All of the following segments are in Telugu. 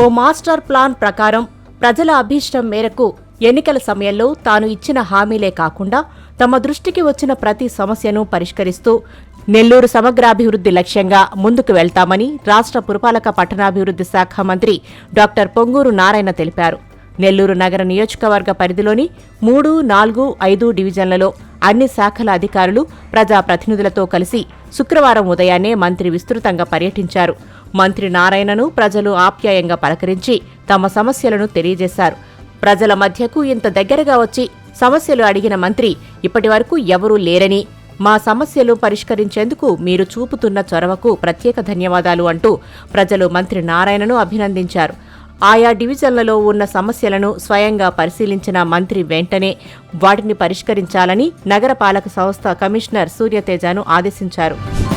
ఓ మాస్టర్ ప్లాన్ ప్రకారం ప్రజల అభీష్టం మేరకు ఎన్నికల సమయంలో తాను ఇచ్చిన హామీలే కాకుండా తమ దృష్టికి వచ్చిన ప్రతి సమస్యను పరిష్కరిస్తూ నెల్లూరు సమగ్రాభివృద్ధి లక్ష్యంగా ముందుకు వెళ్తామని రాష్ట్ర పురపాలక పట్టణాభివృద్ధి శాఖ మంత్రి డాక్టర్ పొంగూరు నారాయణ తెలిపారు. నెల్లూరు నగర నియోజకవర్గ పరిధిలోని మూడు నాలుగు ఐదు డివిజన్లలో అన్ని శాఖల అధికారులు ప్రజాప్రతినిధులతో కలిసి శుక్రవారం ఉదయాన్నే మంత్రి విస్తృతంగా పర్యటించారు. మంత్రి నారాయణను ప్రజలు ఆప్యాయంగా పలకరించి తమ సమస్యలను తెలియజేశారు. ప్రజల మధ్యకు ఇంత దగ్గరగా వచ్చి సమస్యలు అడిగిన మంత్రి ఇప్పటివరకు ఎవరూ లేరని మా సమస్యలు పరిష్కరించేందుకు మీరు చూపుతున్న చొరవకు ప్రత్యేక ధన్యవాదాలు అంటూ ప్రజలు మంత్రి నారాయణను అభినందించారు. ఆయా డివిజన్లలో ఉన్న సమస్యలను స్వయంగా పరిశీలించిన మంత్రి వెంటనే వాటిని పరిష్కరించాలని నగరపాలక సంస్థ కమిషనర్ సూర్యతేజను ఆదేశించారు.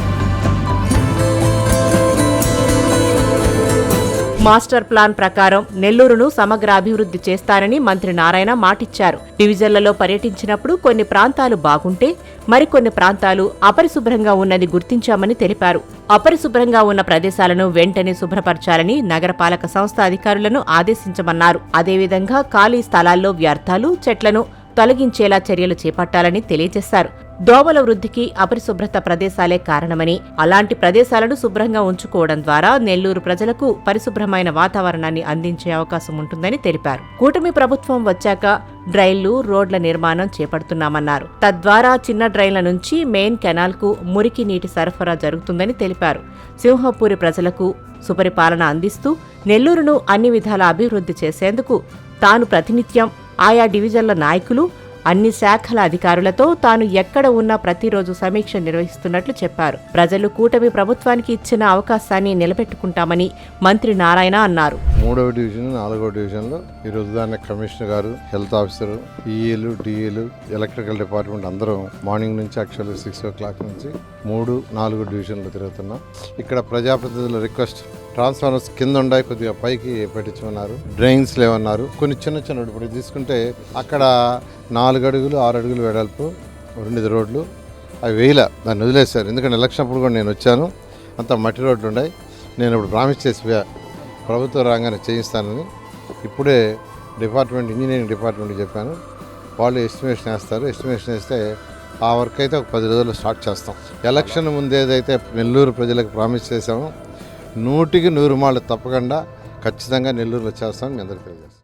మాస్టర్ ప్లాన్ ప్రకారం నెల్లూరును సమగ్ర అభివృద్ధి చేస్తారని మంత్రి నారాయణ మాటిచ్చారు. డివిజన్లలో పర్యటించినప్పుడు కొన్ని ప్రాంతాలు బాగుంటే మరికొన్ని ప్రాంతాలు అపరిశుభ్రంగా ఉన్నది గుర్తించామని తెలిపారు. అపరిశుభ్రంగా ఉన్న ప్రదేశాలను వెంటనే శుభ్రపరచాలని నగరపాలక సంస్థ అధికారులను ఆదేశించమన్నారు. అదేవిధంగా ఖాళీ స్థలాల్లో వ్యర్థాలు చెట్లను తొలగించేలా చర్యలు చేపట్టాలని తెలియజేశారు. దోమల వృద్ధికి అపరిశుభ్రత ప్రదేశాలే కారణమని అలాంటి ప్రదేశాలను శుభ్రంగా ఉంచుకోవడం ద్వారా నెల్లూరు ప్రజలకు పరిశుభ్రమైన వాతావరణాన్ని అందించే అవకాశం ఉంటుందని తెలిపారు. కూటమి ప్రభుత్వం వచ్చాక డ్రైన్లు రోడ్ల నిర్మాణం చేపడుతున్నామన్నారు. తద్వారా చిన్న డ్రైన్ల నుంచి మెయిన్ కెనాల్కు మురికి నీటి సరఫరా జరుగుతుందని తెలిపారు. సింహపూరి ప్రజలకు సుపరిపాలన అందిస్తూ నెల్లూరును అన్ని విధాల అభివృద్ధి చేసేందుకు తాను ప్రతినిత్యం ఆయా డివిజన్ల నాయకులు అన్ని శాఖల అధికారులతో తాను ఎక్కడ ఉన్నా ప్రతిరోజు సమీక్ష నిర్వహిస్తున్నట్లు చెప్పారు. ప్రజలు కూటమి ప్రభుత్వానికి ఇచ్చిన అవకాశాన్ని నిలబెట్టుకుంటామని మంత్రి నారాయణ అన్నారు. మూడవ డివిజన్ నాలుగవ డివిజన్లో ఈరోజు దాన్ని కమిషనర్ గారు హెల్త్ ఆఫీసర్ ఈఏలు డిఏలు ఎలక్ట్రికల్ డిపార్ట్మెంట్ అందరం మార్నింగ్ నుంచి యాక్చువల్లీ సిక్స్ ఓ క్లాక్ నుంచి మూడు నాలుగు డివిజన్లు తిరుగుతున్నాం. ఇక్కడ ప్రజాప్రతినిధుల రిక్వెస్ట్ ట్రాన్స్ఫార్మర్స్ కింద ఉండాయి కొద్దిగా పైకి పెట్టించమన్నారు. డ్రైన్స్ లేవన్నారు. కొన్ని చిన్న చిన్న ఇప్పుడు తీసుకుంటే అక్కడ నాలుగు అడుగులు ఆరు అడుగులు వెడల్పు రెండు రోడ్లు. అవి వేయలే దాన్ని వదిలేశారు. ఎందుకంటే ఎలక్షన్ అప్పుడు కూడా నేను వచ్చాను. అంత మట్టి రోడ్లు ఉన్నాయి నేను ఇప్పుడు ప్రామిస్ చేసి ప్రభుత్వ రంగాన్ని చేయిస్తానని ఇప్పుడే డిపార్ట్మెంట్ ఇంజనీరింగ్ డిపార్ట్మెంట్ చెప్పాను. వాళ్ళు ఎస్టిమేషన్ వేస్తారు. ఎస్టిమేషన్ వేస్తే ఆ వర్క్ అయితే ఒక పది రోజుల్లో స్టార్ట్ చేస్తాం. ఎలక్షన్ ముందేదైతే నెల్లూరు ప్రజలకు ప్రామిస్ చేశామో నూటికి నూరు మాళ్ళు తప్పకుండా ఖచ్చితంగా నెల్లూరులో చేస్తామని మీ అందరికీ తెలియజేస్తాం